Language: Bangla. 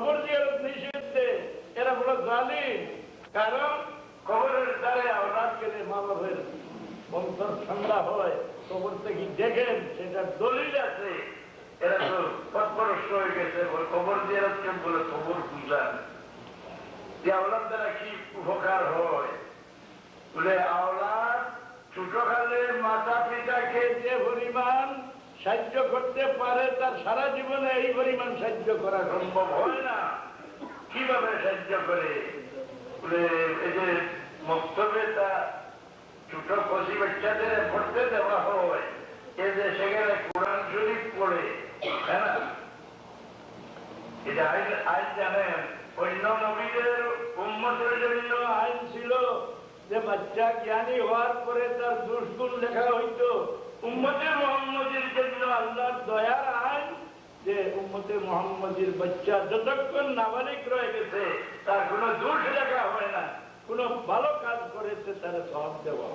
কবর জিয়ারত নিষিদ্ধে। এরা বড় জালিম। কারণ কবরের দ্বারে আওলাদ গেলে মা অন্তর ঠান্ডা হয় কবর থেকে দেখেন সেটা দলিল আছে। এরা তো হয়ে গেছে কবর জিয়ারত কেন বলে কবর বুঝলাম। যে আওলাদ দ্বারা কি উপকার হয়? বলে, আওলাদ মাতা পিতাকে যে পরিমাণ সাহায্য করতে পারে তার সারা জীবনে এই পরিমাণ সাহায্য করা সম্ভব হয় না। কীভাবে সাহায্য করে? আইন ছিল যে বাচ্চা জ্ঞানী হওয়ার পরে তার দুষ্গুণ লেখা হইতো। আল্লাহর দয়ার আইন যে উম্মতে মোহাম্মদের বাচ্চা যতক্ষণ নাবালিক রয়ে গেছে, তার কোনো দোষ দেখা হয় না কোনো ভালো কাজ করেছে, তারা সব দেওয়া।